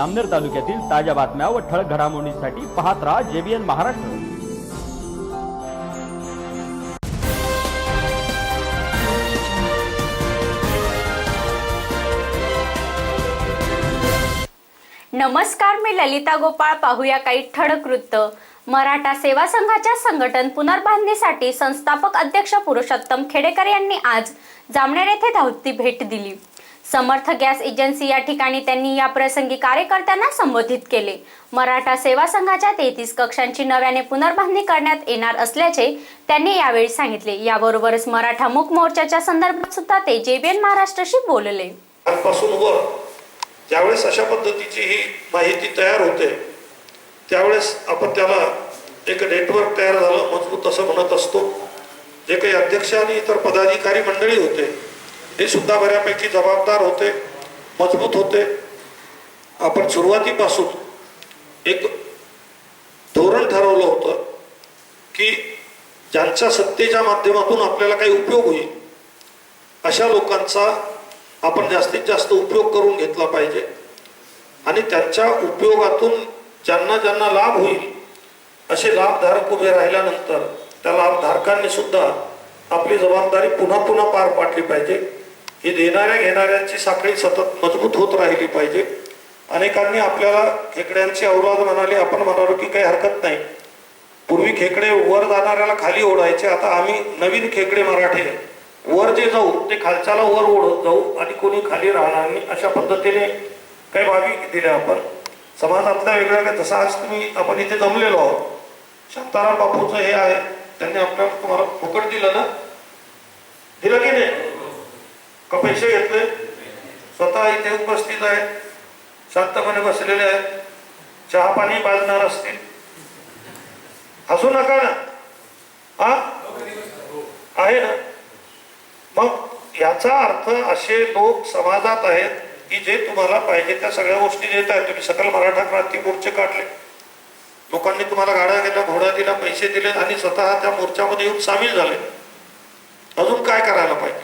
आमनेर तालुक्यातील ताज्या बातम्या व ठळक घडामोडींसाठी पाहत राहा जेबीएन महाराष्ट्र. नमस्कार मी ललिता गोपाळ. पाहूया काही ठळक वृत्त. मराठा सेवा संघाच्या संघटन पुनर्बांधणीसाठी संस्थापक अध्यक्ष पुरुषोत्तम खेडेकर यांनी आज जामनेर येथे धावती भेट दिली. समर्थ गॅस एजन्सी या ठिकाणी त्यांनी या प्रसंगी कार्यकर्त्यांना संबोधित केले. मराठा सेवा संघाच्या तेहतीस कक्षांची नव्याने पुनर्बांधणी करण्यात येणार असल्याचे त्यांनी यावेळी सांगितले. याबरोबरच मराठा मुक मोर्चाच्या संदर्भात सुद्धा ते जेबीएन महाराष्ट्राशी बोलले. पासून वर ज्यावेळेस अशा पद्धतीची ही माहिती तयार होते त्यावेळेस आपण त्याला एक नेटवर्क तयार झालं मजबूत असं म्हणत असतो. जे काही अध्यक्ष आणि इतर पदाधिकारी मंडळी होते हे सुद्धा बऱ्यापैकी जबाबदार होते मजबूत होते. आपण सुरुवातीपासून एक धोरण ठरवलं होतं की ज्यांच्या सत्तेच्या माध्यमातून आपल्याला काही उपयोग होईल अशा लोकांचा आपण जास्तीत जास्त उपयोग करून घेतला पाहिजे. आणि त्यांच्या उपयोगातून ज्यांना ज्यांना लाभ होईल असे लाभधारक उभे राहिल्यानंतर त्या लाभधारकांनी सुद्धा आपली जबाबदारी पुन्हा पुन्हा पार पाडली पाहिजे. ही देणाऱ्या घेणाऱ्यांची साखळी सतत मजबूत होत राहिली पाहिजे. अनेकांनी आपल्याला खेकड्यांची अवलाद म्हणाले आपण म्हणालो की काही हरकत नाही. पूर्वी खेकडे वर जाणाऱ्याला खाली ओढायचे आता आम्ही नवीन खेकडे मराठे. वर जे जाऊ ते खालच्याला वर ओढत जाऊ आणि कोणी खाली राहणार नाही अशा पद्धतीने काही बाबी दिल्या आपण. समाजातल्या वेगळ्या काही जसं आज तुम्ही आपण इथे जमलेलो आहोत. शांताराम बापूचं हे आहे त्यांनी आपल्याला तुम्हाला फुकट दिलं ना? दिलं की नाही? का पैसे घेतले? स्वतः इथे उपस्थित आहेत. शांतपणे बसलेले आहेत. चहा पाणी बाजणार असतील. हसू नका ना. हा? आहे ना? मग याचा अर्थ असे लोक समाजात आहेत की जे तुम्हाला पाहिजे त्या सगळ्या गोष्टी देत आहेत. तुम्ही सकल मराठा क्रांती मोर्चे काढले. लोकांनी तुम्हाला गाड्या दिल्या घोड्या दिल्या पैसे दिले आणि स्वतः त्या मोर्चामध्ये येऊन सामील झाले. अजून काय करायला पाहिजे?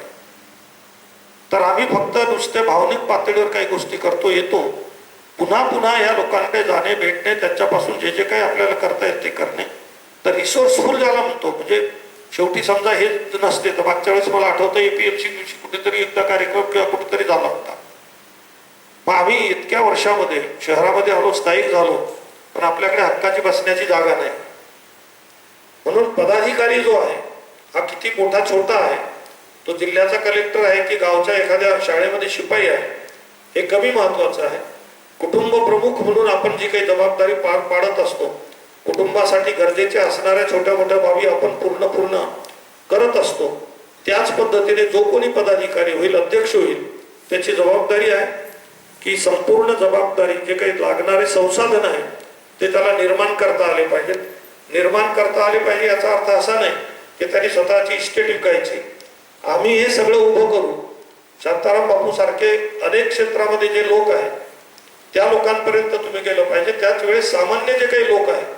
तर आम्ही फक्त नुसते भावनिक पातळीवर काही गोष्टी करतो येतो. पुन्हा पुन्हा या लोकांकडे जाणे भेटणे त्यांच्यापासून जे जे काही आपल्याला करता येते ते करणे. तर रिसोर्सफुल ज्याला म्हणतो म्हणजे शेवटी समजा हे नसते तर मागच्या वेळेस मला आठवतं एपीएमसी दिवशी कुठेतरी एकदा कार्यक्रम किंवा कुठेतरी झाला होता. मग आम्ही इतक्या वर्षामध्ये शहरामध्ये आलो स्थायिक झालो पण आपल्याकडे हक्काची बसण्याची जागा नाही. म्हणून पदाधिकारी जो आहे हा किती मोठा छोटा आहे तो जिल्ह्याचा कलेक्टर आहे की गावच्या एखाद्या शाळेमध्ये शिपाई आहे. हे कमी महत्वाचं आहे. कुटुंब प्रमुख म्हणून आपण जी काही जबाबदारी पार पाडत असतो कुटुंबासाठी गरजेच्या असणाऱ्या छोट्या मोठ्या बाबी आपण पूर्ण पूर्ण करत असतो. त्याच पद्धतीने जो कोणी पदाधिकारी होईल अध्यक्ष होईल त्याची जबाबदारी आहे की संपूर्ण जबाबदारी जे काही लागणारे संसाधन आहे ते त्याला निर्माण करता आले पाहिजेत. निर्माण करता आले पाहिजे याचा अर्थ असा नाही की त्यांनी स्वतःची इस्टेट विकायची आम्ही हे सगळं उभं करू. शांताराम बापू सारखे अनेक क्षेत्रामध्ये जे लोक आहेत त्या लोकांपर्यंत तुम्ही गेलं पाहिजे. त्याच वेळेस सामान्य जे काही लोक आहेत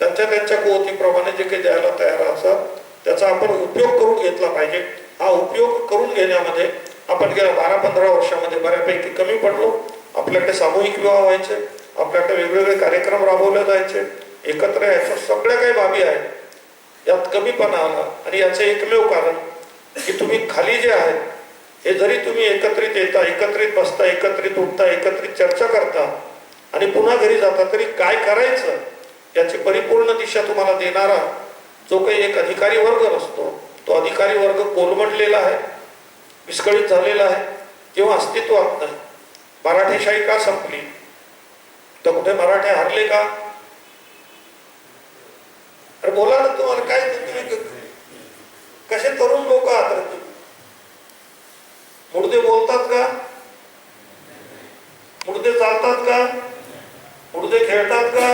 त्यांच्या त्यांच्या कुवतीप्रमाणे जे काही द्यायला तयार असतात त्याचा आपण उपयोग करून घेतला पाहिजे. हा उपयोग करून घेण्यामध्ये आपण गेल्या बारा पंधरा वर्षामध्ये बऱ्यापैकी कमी पडलो. आपल्याकडे सामूहिक विवाह व्हायचे आपल्याकडे वेगवेगळे कार्यक्रम राबवले जायचे. एकत्र यायच्या सगळ्या काही बाबी आहेत. यात कमीपणा आला आणि याचं एकमेव कारण की तुम्ही खाली जे आहेत हे जरी तुम्ही एकत्रित येता एकत्रित बसता एकत्रित उठता एकत्रित चर्चा करता आणि पुन्हा घरी जाता तरी काय करायचं याची परिपूर्ण दिशा तुम्हाला देणारा जो काही एक अधिकारी वर्ग नसतो तो अधिकारी वर्ग कोलमडलेला आहे विस्कळीत झालेला आहे किंवा अस्तित्वात नाही. मराठीशाही का संपली? तर कुठे मराठे हरले का? अरे बोला ना तुम्हाला काय तुम्ही कसे तरुण लोक आहात रे तुम्ही बोलतात का? मुर्दे चालतात का? मुर्दे खेळतात का?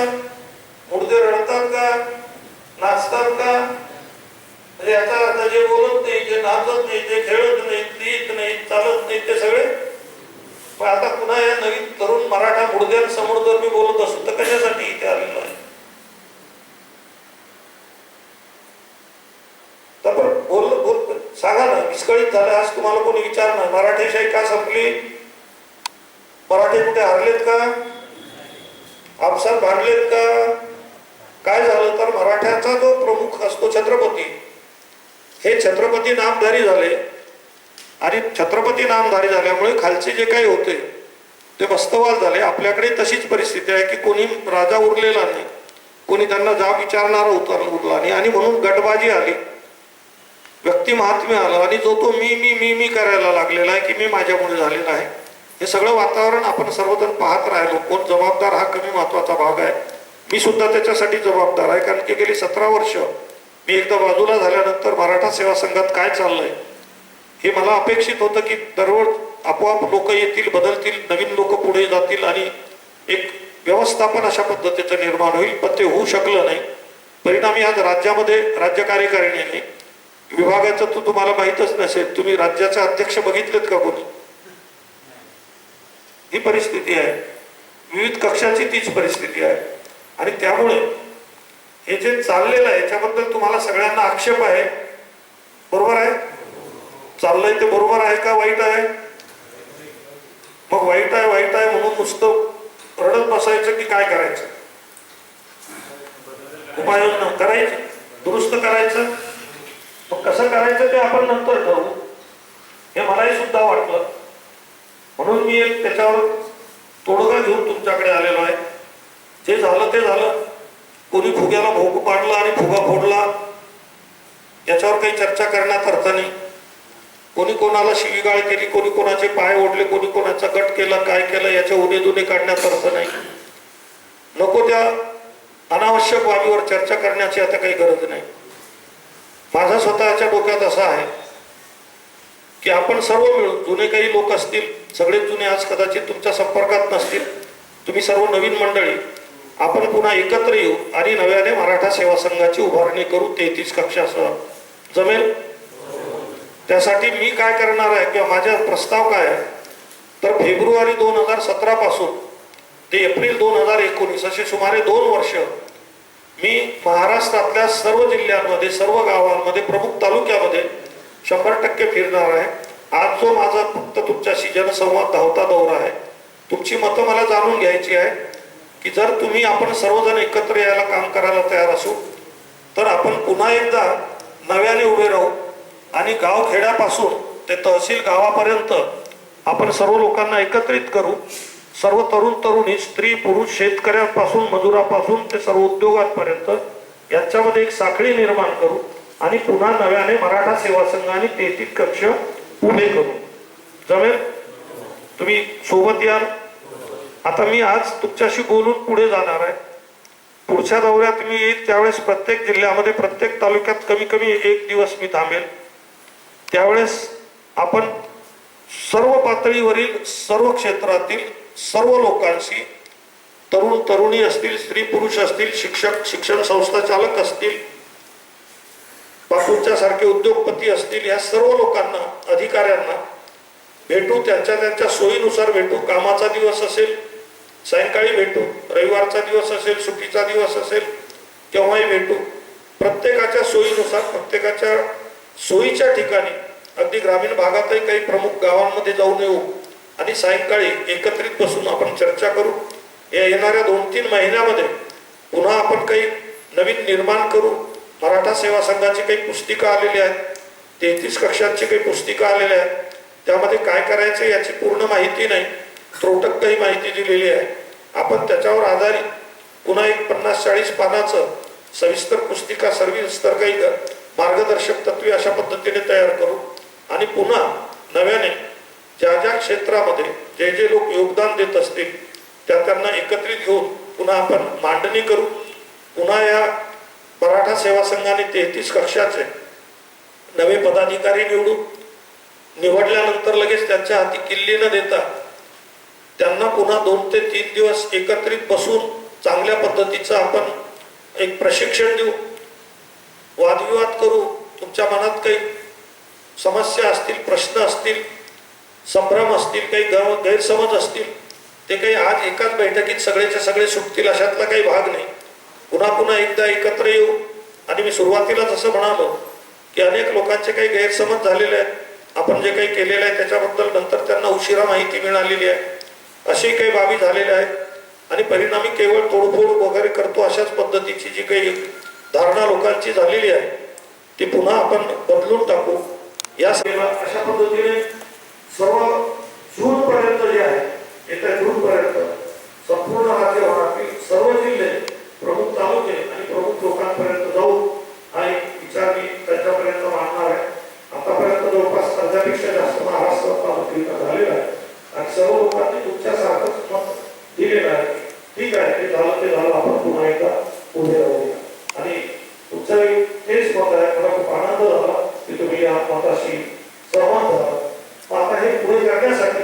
मुर्दे रडतात का? नाचतात का? म्हणजे याचा अर्थ जे बोलत नाही जे नाचत नाही जे खेळत नाही लिहित नाही चालत नाही ते सगळे? पण आता पुन्हा या नवीन तरुण मराठा मुर्द्यांसमोर जर मी बोलत असतो तर कशासाठी इथे आलेलो आहे तर पण बोल बोल सांगा ना विस्कळीत झालं आज तुम्हाला कोणी विचारणार मराठेशाही का संपली? मराठे कुठे हरलेत का? आपसात भांडलेत का? काय झालं? तर मराठ्याचा जो प्रमुख असतो छत्रपती हे छत्रपती नामधारी झाले. आणि छत्रपती नामधारी झाल्यामुळे खालचे जे काही होते ते मस्तवाल झाले. आपल्याकडे तशीच परिस्थिती आहे की कोणी राजा उरलेला नाही. कोणी त्यांना जाब विचारणारा उतर उरला नाही. आणि म्हणून गटबाजी आली. व्यक्ती महात्म्य आलं आणि जो तो मी मी मी मी करायला लागलेला आहे की मी माझ्यामुळे झालेला आहे. हे सगळं वातावरण आपण सर्वजण पाहत राहिलो. कोण जबाबदार हा कमी महत्त्वाचा भाग आहे. मी सुद्धा त्याच्यासाठी जबाबदार आहे. कारण की गेली सतरा वर्ष मी एकदा बाजूला झाल्यानंतर मराठा सेवा संघात काय चाललंय? हे मला अपेक्षित होतं की दररोज आपोआप लोक येतील बदलतील नवीन लोक पुढे जातील आणि एक व्यवस्थापन अशा पद्धतीचं निर्माण होईल. पण ते होऊ शकलं नाही. परिणामी आज राज्यामध्ये राज्य कार्यकारिणीने विभागाचं तर तुम्हाला माहीतच नसेल तुम्ही राज्याचा अध्यक्ष बघितलेत का कोणी? ही परिस्थिती आहे. विविध कक्षाची तीच परिस्थिती आहे. आणि त्यामुळे हे जे चाललेलं आहे याच्याबद्दल तुम्हाला सगळ्यांना आक्षेप आहे. बरोबर आहे? चाललंय ते बरोबर आहे का वाईट आहे? मग वाईट आहे वाईट आहे म्हणून नुसतं रडत बसायचं की काय करायचं? उपाययोजना करायची दुरुस्त करायचं? तो कसं करायचं ते आपण नंतर ठरवू. हे मलाही सुद्धा वाटलं म्हणून मी एक त्याच्यावर तोडगा घेऊन तुमच्याकडे आलेलो आहे. जे झालं ते झालं. कोणी फुग्याला भोग पाडला आणि फुगा फोडला याच्यावर काही चर्चा करण्यात अर्थ नाही. कोणी कोणाला शिवीगाळ केली कोणी कोणाचे पाय ओढले कोणी कोणाचा गट केला काय केलं याचे उणे दुने काढण्यात अर्थ नाही. नको त्या अनावश्यक बाबीवर चर्चा करण्याची आता काही गरज नाही. माझा स्वतःच्या डोक्यात असा आहे की आपण सर्व मिळून जुने काही लोक असतील सगळे जुने आज कदाचित तुमच्या संपर्कात नसतील तुम्ही सर्व नवीन मंडळी आपण पुन्हा एकत्र येऊ आणि नव्याने मराठा सेवा संघाची उभारणी करू तेहतीस कक्षासह. जमेल? त्यासाठी मी काय करणार आहे किंवा माझा प्रस्ताव काय आहे? तर फेब्रुवारी दोन हजार सतरापासून ते एप्रिल दोन हजार एकोणीस असे सुमारे दोन वर्ष मी महाराष्ट्रातल्या सर्व जिल्ह्यांमध्ये सर्व गावांमध्ये प्रमुख तालुक्यामध्ये शंभर टक्के फिरणार आहे. आज जो माझा फक्त तुमच्याशी जनसंवाद धावता दौरा आहे तुमची मतं मला जाणून घ्यायची आहे की जर तुम्ही आपण सर्वजण एकत्र यायला काम करायला तयार असू तर आपण पुन्हा एकदा नव्याने उभे राहू आणि गावखेड्यापासून ते तहसील गावापर्यंत आपण सर्व लोकांना एकत्रित करू. सर्व तरुण तरुणी स्त्री पुरुष शेतकऱ्यांपासून मजुरापासून ते सर्व उद्योगांपर्यंत यांच्यामध्ये एक साखळी निर्माण करू आणि पुन्हा नव्याने मराठा सेवा संघ आणि तेहतीस कक्ष उभे करू. जमेल? तुम्ही सोबत याल. आता मी आज तुमच्याशी बोलून पुढे जाणार आहे. पुढच्या दौऱ्यात मी येईल त्यावेळेस प्रत्येक जिल्ह्यामध्ये प्रत्येक तालुक्यात कमी कमी एक दिवस मी थांबेल. त्यावेळेस आपण सर्व पातळीवरील सर्व क्षेत्रातील सर्व लोकांशी तरुण तरुणी असतील स्त्री पुरुष असतील शिक्षक शिक्षण संस्था चालक असतील बापूंच्या सारखे उद्योगपती असतील या सर्व लोकांना अधिकाऱ्यांना भेटू त्यांच्या त्यांच्या सोयीनुसार भेटू कामाचा दिवस असेल सायंकाळी भेटू रविवारचा दिवस असेल सुट्टीचा दिवस असेल केव्हाही भेटू. प्रत्येकाच्या सोयीनुसार प्रत्येकाच्या सोयीच्या ठिकाणी अगदी ग्रामीण भागातही काही प्रमुख गावांमध्ये जाऊन येऊ आणि सायंकाळी एकत्रित बसून आपण चर्चा करू. या येणाऱ्या दोन तीन महिन्यामध्ये पुन्हा आपण काही नवीन निर्माण करू. मराठा सेवा संघाची काही पुस्तिका आलेली आहेत. तेहतीस कक्षांची काही पुस्तिका आलेल्या आहेत. त्यामध्ये काय करायचं याची पूर्ण माहिती नाही. त्रोटक काही माहिती दिलेली आहे. आपण त्याच्यावर आधारित पुन्हा एक पन्नास चाळीस पानाचं सविस्तर पुस्तिका सविस्तर काही मार्गदर्शक तत्वे अशा पद्धतीने तयार करू. आणि पुन्हा नव्याने ज्या ज्या क्षेत्रामध्ये जे जे लोक योगदान देत असतील त्या त्यांना एकत्रित घेऊन पुन्हा आपण मांडणी करू. पुन्हा या मराठा सेवा संघाने तेहतीस कक्षाचे नवे पदाधिकारी निवडू. निवडल्यानंतर लगेच त्यांच्या हाती किल्ली न देता त्यांना पुन्हा दोन ते तीन दिवस एकत्रित बसून चांगल्या पद्धतीचं आपण एक प्रशिक्षण देऊ. वादविवाद करू. तुमच्या मनात काही समस्या असतील प्रश्न असतील संभ्रम असतील काही गैर गैरसमज असतील ते काही आज एकाच बैठकीत सगळेचे सगळे सुटतील अशातला काही भाग नाही. पुन्हा पुन्हा एकदा एकत्र येऊ. आणि मी सुरुवातीला जसं म्हणालो की अनेक लोकांचे काही गैरसमज झालेले आहेत. आपण जे काही केलेलं आहे त्याच्याबद्दल नंतर त्यांना उशिरा माहिती मिळालेली आहे. अशी काही बाबी झालेल्या आहेत. आणि परिणामी केवळ तोडफोड वगैरे करतो अशाच पद्धतीची जी काही धारणा लोकांची झालेली आहे ती पुन्हा आपण बदलून टाकू. या सगळ्या अशा पद्धतीने सर्व जूनपर्यंत जे आहे येत्या जूनपर्यंत संपूर्ण राज्यभरातील सर्व जिल्हे प्रमुख तालुके आणि प्रमुख लोकांपर्यंत जाऊ आणि विचार मी त्यांच्यापर्यंत मांडणार आहे. आतापर्यंत जवळपास अर्ध्यापेक्षा जास्त महाराष्ट्रात तालुका झालेला आहे. आणि सर्व लोकांनी तुमच्यासारखंच मत दिलेलं आहे. ठीक आहे ते झालं ते झालं. आपण पुन्हा एकदा पुढे राहूया आणि तुमचं तेच मत आहे. मला खूप आनंद झाला. की तुम्ही या मताशी सहमत झाला आता हे पुढे करण्यासाठी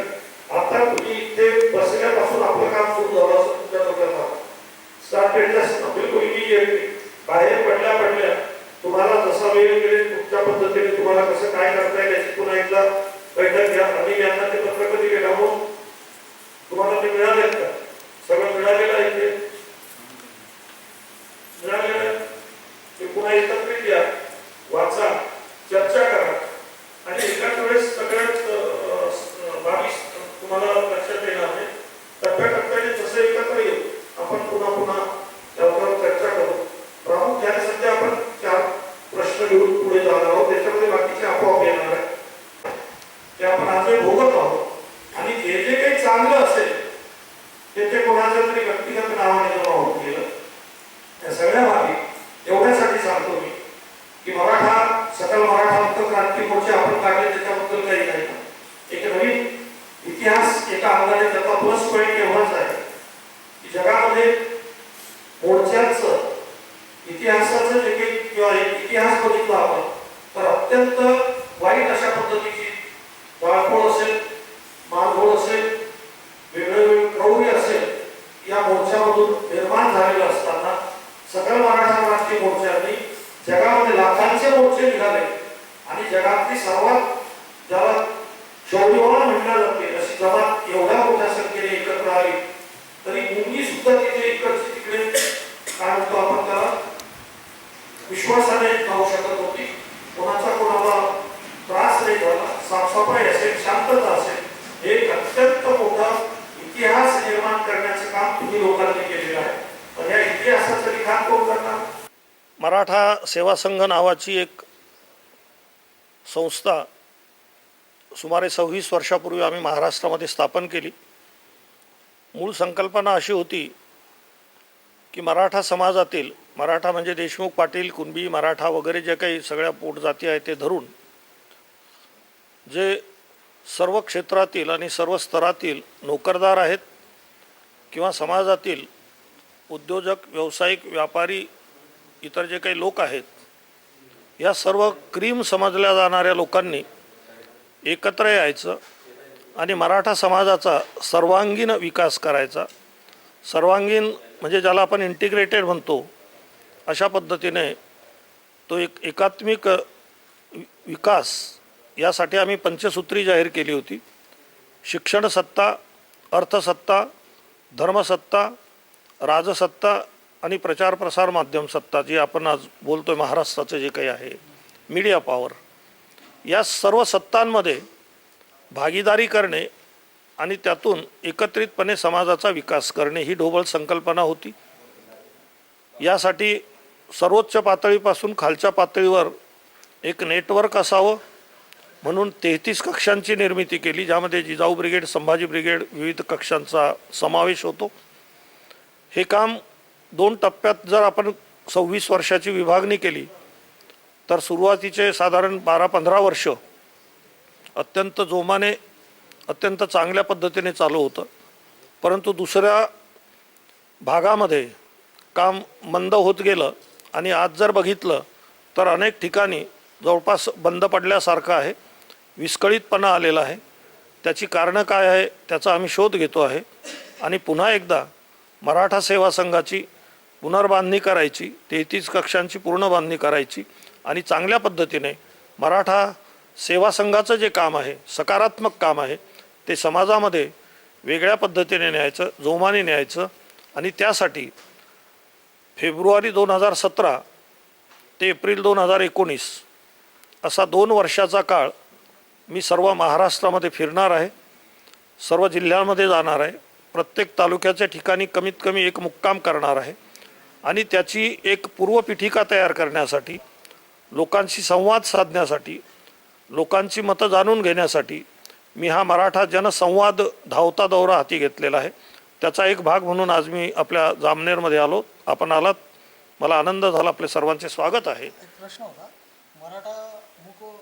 आता तुम्ही इथे बसल्यापासून आपण Campinas सेवा संघ नावाची एक संस्था सुमारे सव्वीस वर्षापूर्वी आम्ही महाराष्ट्रामध्ये स्थापन केली. मूळ संकल्पना अशी होती की मराठा समाजातील मराठा म्हणजे देशमुख पाटील कुणबी मराठा वगैरे जे काही सगळ्या पोटजाती आहेत ते धरून जे सर्व क्षेत्रातील आणि सर्व स्तरातील नोकरदार आहेत किंवा समाजातील उद्योजक व्यावसायिक व्यापारी इतर जे काही लोक आहेत या सर्व क्रीम समजल्या जाणाऱ्या लोकांनी एकत्र यायचं आणि मराठा समाजाचा सर्वांगीण विकास करायचा. सर्वांगीण म्हणजे ज्याला आपण इंटिग्रेटेड म्हणतो अशा पद्धतीने तो एक एकात्मिक विकास यासाठी आम्ही पंचसूत्री जाहीर केली होती. शिक्षण सत्ता अर्थसत्ता धर्मसत्ता राजसत्ता आणि प्रचार प्रसार माध्यम सत्ता जी आपण आज बोलतो आहे महाराष्ट्राचं जे काही आहे मीडिया पॉवर या सर्व सत्तांमध्ये भागीदारी करणे आणि त्यातून एकत्रितपणे समाजाचा विकास करणे ही ढोबळ संकल्पना होती. यासाठी सर्वोच्च पातळीपासून खालच्या पातळीवर एक नेटवर्क असावं म्हणून तेहतीस कक्षांची निर्मिती केली ज्यामध्ये जिजाऊ ब्रिगेड संभाजी ब्रिगेड विविध कक्षांचा समावेश होतो. हे काम दोन टप्प्यात जर आपण सव्वीस वर्षाची विभागणी केली तर सुरुवातीचे साधारण बारा पंधरा वर्ष अत्यंत जोमाने अत्यंत चांगल्या पद्धतीने चालू होतं. परंतु दुसऱ्या भागामध्ये काम मंद होत गेलं आणि आज जर बघितलं तर अनेक ठिकाणी जवळपास बंद पडल्यासारखं आहे विस्कळीतपणा आलेला आहे. त्याची कारणं काय आहे त्याचा आम्ही शोध घेतो आहे. आणि पुन्हा एकदा मराठा सेवा संघाची पुनर्बांधणी करायची तेहतीस कक्षांची पूर्ण बांधणी करायची आणि चांगल्या पद्धतीने मराठा सेवा संघाचं जे काम आहे सकारात्मक काम आहे ते समाजामध्ये वेगळ्या पद्धतीने न्यायचं जोमाने न्यायचं आणि त्यासाठी फेब्रुवारी दोन हजार सतरा ते एप्रिल दोन हजार एकोणीस असा दोन वर्षाचा काळ मी सर्व महाराष्ट्रामध्ये फिरणार आहे सर्व जिल्ह्यांमध्ये जाणार आहे प्रत्येक तालुक्याच्या ठिकाणी कमीत कमी एक मुक्काम करणार आहे. आणि त्याची एक पूर्वपीठिका तयार करण्यासाठी लोकांशी संवाद साधण्यासाठी लोकांची मतं जाणून घेण्यासाठी मी हा मराठा जनसंवाद धावता दौरा हाती घेतलेला आहे. त्याचा एक भाग म्हणून आज मी आपल्या जामनेरमध्ये आलो. आपण आलात. मला आनंद झाला. आपले सर्वांचे स्वागत आहे. प्रश्न होता. मराठा मुक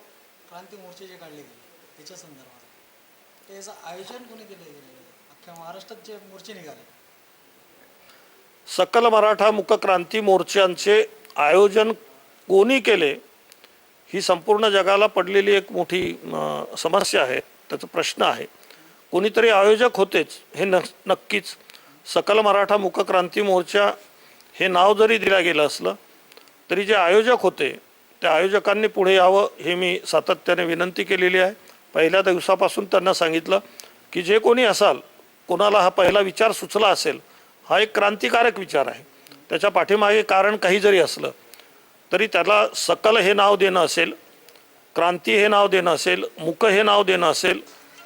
क्रांती मोर्चे जे काढले गेले त्याच्या संदर्भात. त्याचं आयोजन कोणी केलं गेलं अख्ख्या महाराष्ट्रात जे मोर्चे निघाले सकल मराठा मुकक्रांती मोर्चांचे आयोजन कोणी केले ही संपूर्ण जगाला पडलेली एक मोठी समस्या आहे त्याचा प्रश्न आहे. कोणीतरी आयोजक होतेच हे न नक्कीच. सकल मराठा मुकक्रांती मोर्चा हे नाव जरी दिलं गेलं असलं तरी जे आयोजक होते त्या आयोजकांनी पुढे यावं हे मी सातत्याने विनंती केलेली आहे. पहिल्या दिवसापासून त्यांना सांगितलं की जे कोणी असाल कोणाला हा पहिला विचार सुचला असेल हा एक क्रांतिकारक विचार आहे. त्याच्या पाठीमागे कारण काही जरी असलं तरी त्याला सकल हे नाव देणं असेल क्रांती हे नाव देणं असेल मुक हे नाव देणं असेल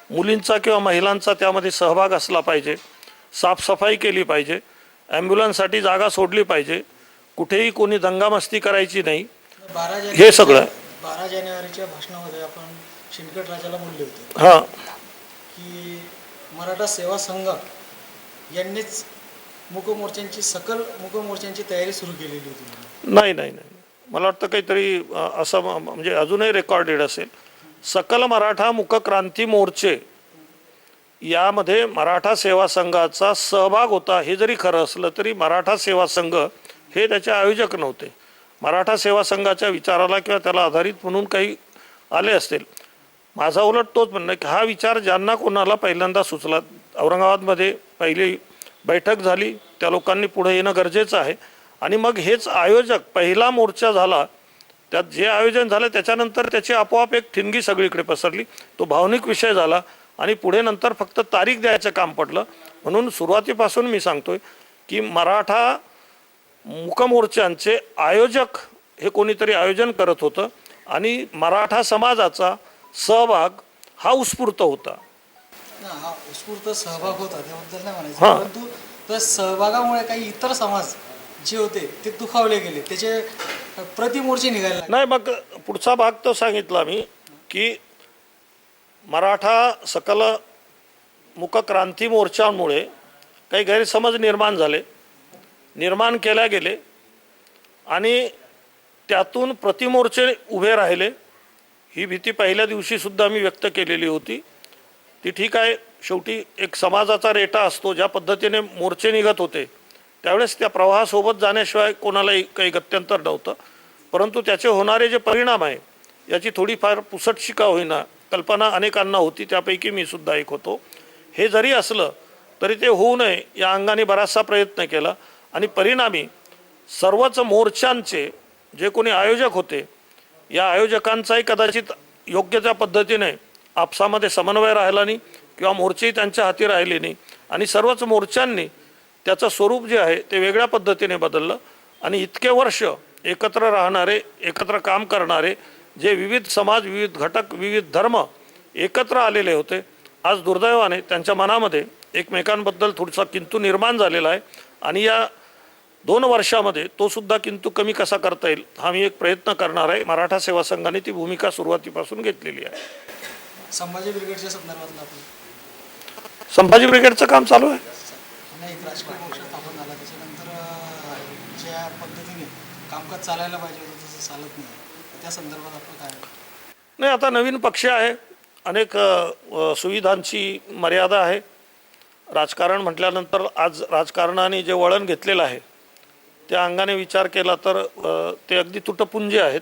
मुलींचा किंवा महिलांचा त्यामध्ये सहभाग असला पाहिजे साफसफाई केली पाहिजे ॲम्ब्युलन्ससाठी जागा सोडली पाहिजे कुठेही कोणी दंगामस्ती करायची नाही. हे सगळं. बारा जानेवारीच्या भाषणामध्ये आपण शिंदखेड राजाला बोलले होते. हां. की मराठा सेवा संघ यांनीच मुकमोर्चांची सकल मुकमोर्चांची तयारी सुरू केलेली होती नाही नाही नाही. मला वाटतं काहीतरी असं म्हणजे अजूनही रेकॉर्डेड असेल. सकल मराठा मुकक्रांती मोर्चे यामध्ये मराठा सेवा संघाचा सहभाग होता. हे जरी खरं असलं तरी मराठा सेवा संघ हे त्याचे आयोजक नव्हते. मराठा सेवा संघाच्या विचाराला किंवा त्याला आधारित म्हणून काही आले असतील. माझा उलट तोच म्हणणं की हा विचार ज्यांना कोणाला पहिल्यांदा सुचला औरंगाबादमध्ये पहिली बैठक झाली त्या लोकांनी पुढे येणं गरजेचं आहे. आणि मग हेच आयोजक पहिला मोर्चा झाला त्यात जे आयोजन झालं त्याच्यानंतर त्याची आपोआप एक ठिणगी सगळीकडे पसरली. तो भावनिक विषय झाला आणि पुढे नंतर फक्त तारीख द्यायचं काम पडलं. म्हणून सुरुवातीपासून मी सांगतोय की मराठा मुकमोर्चांचे आयोजक हे कोणीतरी आयोजन करत होतं आणि मराठा समाजाचा सहभाग हा उत्स्फूर्त होता. हा उत्स्फूर्त सहभाग होता त्याबद्दल नाही म्हणायचं हां. परंतु त्या सहभागामुळे काही इतर समाज जे होते ते दुखावले गेले त्याचे प्रतिमोर्चे निघायला लागले. नाही मग पुढचा भाग तो सांगितला मी की मराठा सकल मुकक्रांती मोर्चामुळे काही गैरसमज निर्माण झाले निर्माण केल्या गेले आणि त्यातून प्रतिमोर्चे उभे राहिले ही भीती पहिल्या दिवशीसुद्धा मी व्यक्त केलेली होती ती ठीक आहे. शेवटी एक समाजाचा रेटा असतो. ज्या पद्धतीने मोर्चे निघत होते त्यावेळेस त्या प्रवाहासोबत जाण्याशिवाय कोणालाही काही गत्यंतर नव्हतं. परंतु त्याचे होणारे जे परिणाम आहे याची थोडीफार पुसट शिका होईना कल्पना अनेकांना होती. त्यापैकी मी सुद्धा एक होतो. हे जरी असलं तरी ते होऊ नये या अंगाने बराचसा प्रयत्न केला. आणि परिणामी सर्वच मोर्चांचे जे कोणी आयोजक होते या आयोजकांचाही कदाचित योग्य त्या पद्धतीने आपसामध्ये समन्वय राहिला नाही किंवा मोर्चेही त्यांच्या हाती राहिले नाही. आणि सर्वच मोर्चांनी त्याचं स्वरूप जे आहे ते वेगळ्या पद्धतीने बदललं. आणि इतके वर्ष एकत्र राहणारे एकत्र काम करणारे जे विविध समाज विविध घटक विविध धर्म एकत्र आलेले होते आज दुर्दैवाने त्यांच्या मनामध्ये एकमेकांबद्दल थोडासा किंतू निर्माण झालेला आहे. आणि या दोन वर्षामध्ये तो सुद्धा कमी कसा करता येईल हा मी एक प्रयत्न करणार आहे. मराठा सेवा संघाने ती भूमिका सुरुवातीपासून घेतलेली आहे. संभाजी ब्रिगेडच्या संदर्भातलं संभाजी ब्रिगेडचं काम चालू आहे? आणि एक राजकीय पक्ष स्थापन झाला त्याच्यानंतर अं, ज्या पद्धतीने कामकाज चालायला पाहिजे होतं तसं चालत नाही. तर त्या संदर्भात आपलं काय नाही आता नवीन पक्ष आहे. अनेक अ, अ, सुविधांची मर्यादा आहे. राजकारण म्हटल्यानंतर आज राजकारणाने जे वळण घेतलेलं आहे त्या अंगाने विचार केला तर अ, ते अगदी तुटपुंजे आहेत.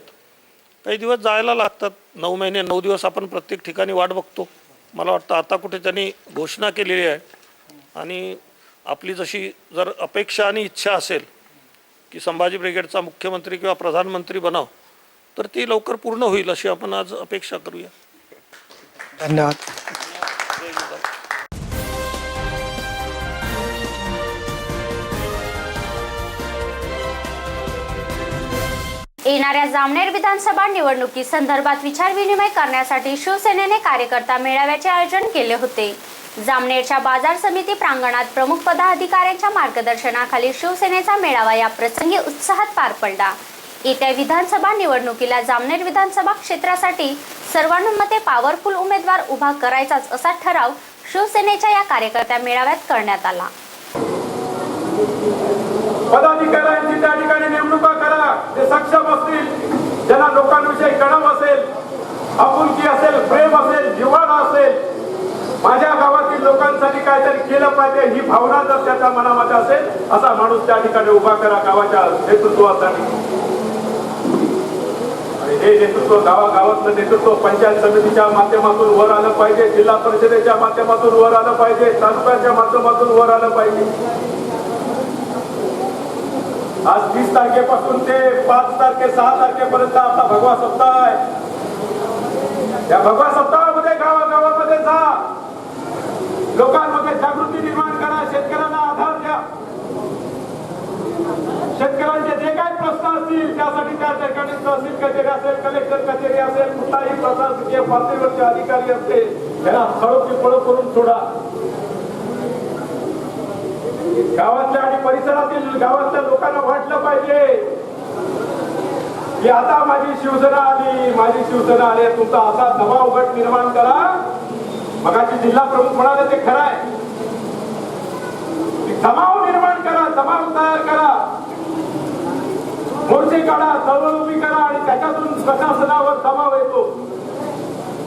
काही दिवस जायला लागतात. नऊ महिने नऊ दिवस आपण प्रत्येक ठिकाणी वाट बघतो. मला वाटतं आता कुठे त्यांनी घोषणा केलेली आहे. आणि आपली जशी जर अपेक्षा आणि इच्छा असेल की संभाजी ब्रिगेडचा मुख्यमंत्री किंवा प्रधानमंत्री बनाव तर ती लवकर पूर्ण होईल अशी आपण आज अपेक्षा करूया. धन्यवाद. येणाऱ्या जामनेर विधानसभा निवडणुकी संदर्भात विचारविनिमय करण्यासाठी शिवसेनेने कार्यकर्ता मेळाव्याचे आयोजन केले होते. जामनेरच्या बाजार समिती प्रांगणात प्रमुख पदाधिकाऱ्यांच्या मार्गदर्शनाखाली शिवसेनेचा मेळावा या प्रसंगी उत्साहात पार पडला. येत्या विधानसभा निवडणुकीला जामनेर विधानसभा क्षेत्रासाठी सर्वानुमते पॉवरफुल उमेदवार उभा करायचाच असा ठराव शिवसेनेच्या या कार्यकर्त्या मेळाव्यात करण्यात आला. पदाधिकाऱ्यांची त्या ठिकाणी नेमणुका करा. ते सक्षम असतील. ज्यांना लोकांविषयी कणव असेल आपुलकी असेल प्रेम असेल जिव्हाळा असेल माझ्या गावातील लोकांसाठी काहीतरी केलं पाहिजे ही भावना जर त्याच्या मनामध्ये असेल असा माणूस त्या ठिकाणी उभा करा गावाच्या नेतृत्वासाठी. हे नेतृत्व गावागावातलं नेतृत्व पंचायत समितीच्या माध्यमातून वर आलं पाहिजे जिल्हा परिषदेच्या माध्यमातून वर आलं पाहिजे तालुक्याच्या माध्यमातून वर आलं पाहिजे. आज तीस तारखेपासून ते पाच तारखे सहा तारखेपर्यंत आपला भगवा सप्ताह आहे. या भगवा सप्ताहामध्ये गावागावामध्ये जा. लोकांमध्ये जागृती निर्माण करा. शेतकऱ्यांना आधार द्या. शेतकऱ्यांचे जे काही प्रश्न असतील त्यासाठी त्या ठिकाणी तहसील कचेरी असेल कलेक्टर कचेरी असेल कुठलाही प्रशासकीय पातळीवरचे अधिकारी असतील त्यांना खळोची पळो करून सोडा. गावातल्या आणि परिसरातील गावातल्या लोकांना वाटलं पाहिजे की आता माझी शिवसेना आली माझी शिवसेना आली तुमचा असा दबाव गट निर्माण करा. मगाची जिल्हा प्रमुख म्हणाले ते खरं आहे. दबाव निर्माण करा दबाव तयार करा. मोर्चे काढा चळवळ उभी करा आणि त्याच्यातून प्रशासनावर दबाव येतो.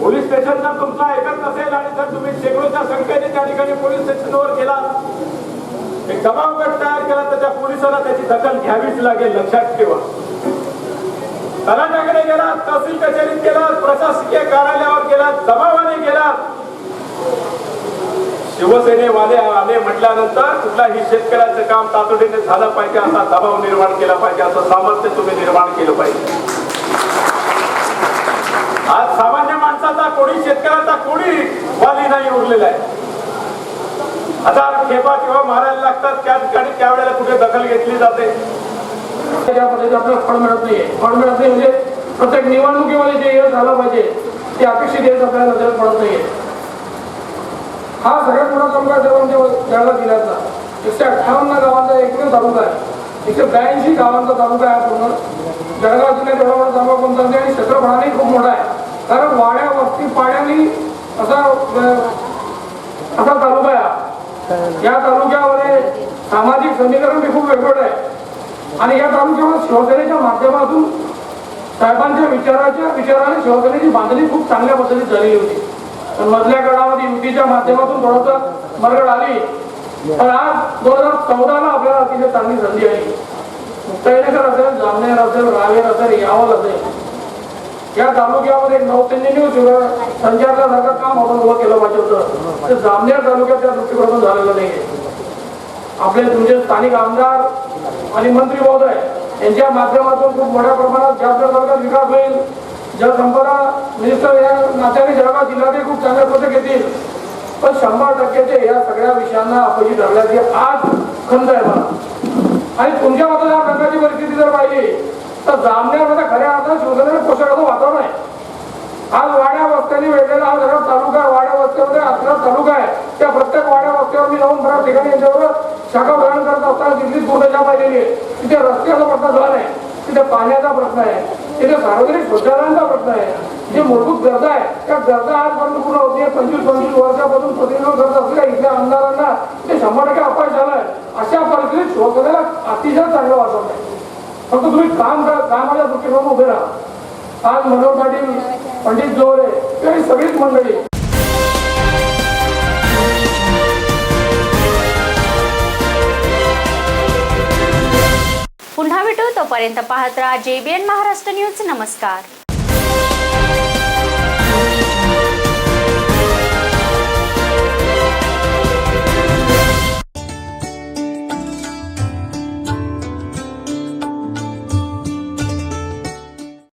पोलीस स्टेशन जर तुमचा ऐकत नसेल आणि जर तुम्ही शेकडोच्या संख्येने त्या ठिकाणी पोलीस स्टेशनवर गेलात जमाव गट तयार केला तर त्या पोलिसांना त्याची दखल घ्यावीच लागेल लक्षात ठेवा. तलाट्याकडे गेला तहसील कचेरीत गेला प्रशासकीय कार्यालयावर गेलात दबावाने गेला. शिवसेनेवाले आले म्हटल्यानंतर कुठलाही शेतकऱ्याचं काम तातडीने झालं पाहिजे असा दबाव निर्माण केला पाहिजे असं सामर्थ्य तुम्ही निर्माण केलं पाहिजे. आज सामान्य माणसाचा कोणी शेतकऱ्याचा कोणी वाली नाही उरलेला आहे. आता खेपा किंवा मारायला लागतात त्या ठिकाणी त्यावेळेला कुठे दखल घेतली जाते? त्या पद्धतीने आपल्याला फळ मिळत नाहीये. फळ मिळत नाही म्हणजे प्रत्येक निवडणुकीमध्ये जे यश झालं पाहिजे ते अपेक्षित यश आपल्याला नजरेत पडत नाहीये. हा सगळ्यात मोठा तालुका आहे आमच्या जळगाव जिल्ह्याचा एकशे अठ्ठावन्न गावांचा एकमेव तालुका आहे. एकशे ब्याऐंशी गावांचा तालुका आहे पूर्ण. जळगाव जिल्ह्यात एवढा मोठा तालुका कोणता नाही आणि क्षेत्रफळाने खूप मोठा आहे. कारण वाड्या वस्ती पाण्याने असा असा तालुका आहे या तालुक्यामध्ये सामाजिक समीकरण खूप वेगवेगळं आहे. आणि या तालुक्यावर शिवसेनेच्या माध्यमातून साहेबांच्या विचाराच्या विचाराने शिवसेनेची बांधणी खूप चांगल्या पद्धतीत झालेली होती. पण मधल्या काळामध्ये युतीच्या माध्यमातून थोडस मरगड आली. पण आज दोन हजार चौदाला आपल्याला अतिशय चांगली संधी आली. मुक्ताईनगर असेल जामनेर असेल रावेर असेल यावल असेल. या तालुक्यामध्ये एक नौसैन्य संचारल्यासारखं काम आपण उभं केलं पाहिजे होतं. ते जामनेर तालुक्यात त्या दृष्टिकोनातून झालेलं नाही आपले तुमचे स्थानिक आमदार आणि मंत्री महोदय यांच्या माध्यमातून खूप मोठ्या प्रमाणात जास्त तालुक्यात विकास होईल जलसंपदा मिनिस्टर या नात्याने जळगाव जिल्ह्यातील खूप चांगले पद्धत घेतील. पण शंभर टक्क्याचे या सगळ्या विषयांना अपयशी ठरल्याची आज खंत आहे मला. आणि तुमच्या मतदारसंघाची परिस्थिती जर पाहिली तर जामण्यामध्ये खऱ्या अर्थात शिवसेनेने पोषकाचं वातावरण आहे. आज वाड्या वस्त्यांनी वेगळेला हा सगळा तालुका आहे. वाड्या वस्त्यामध्ये असलेला तालुका आहे. त्या प्रत्येक वाड्या वस्त्यावर मी जाऊन बऱ्याच ठिकाणी यांच्यावर शाखा ग्रहण करत असताना तिथली पूर्णच्या पाहिलेली आहे. तिथे रस्त्याचा प्रश्न झाला आहे. तिथे पाण्याचा प्रश्न आहे. तिथे सार्वजनिक शौचालयांचा प्रश्न आहे. जे मूलभूत गरजा आहे त्या गरजा आजपर्यंत पूर्ण होती पंचवीस पंचवीस वर्षापासून प्रतिनिधी करत असलेल्या इथल्या आमदारांना ते शंभर टक्के अपयश झालाय अशा परिस्थितीत शिवसेनेला अतिशय चांगलं वाटत आहे. फक्त तुम्ही काम करा कामाच्या दृष्टिकोन उभे राहा. आज मनोहर पाटील पंडित जोरे किंवा ही सगळीच मंडळी पुन्हा भेटू तोपर्यंत पाहत राहा जेबीएन महाराष्ट्र न्यूज. नमस्कार.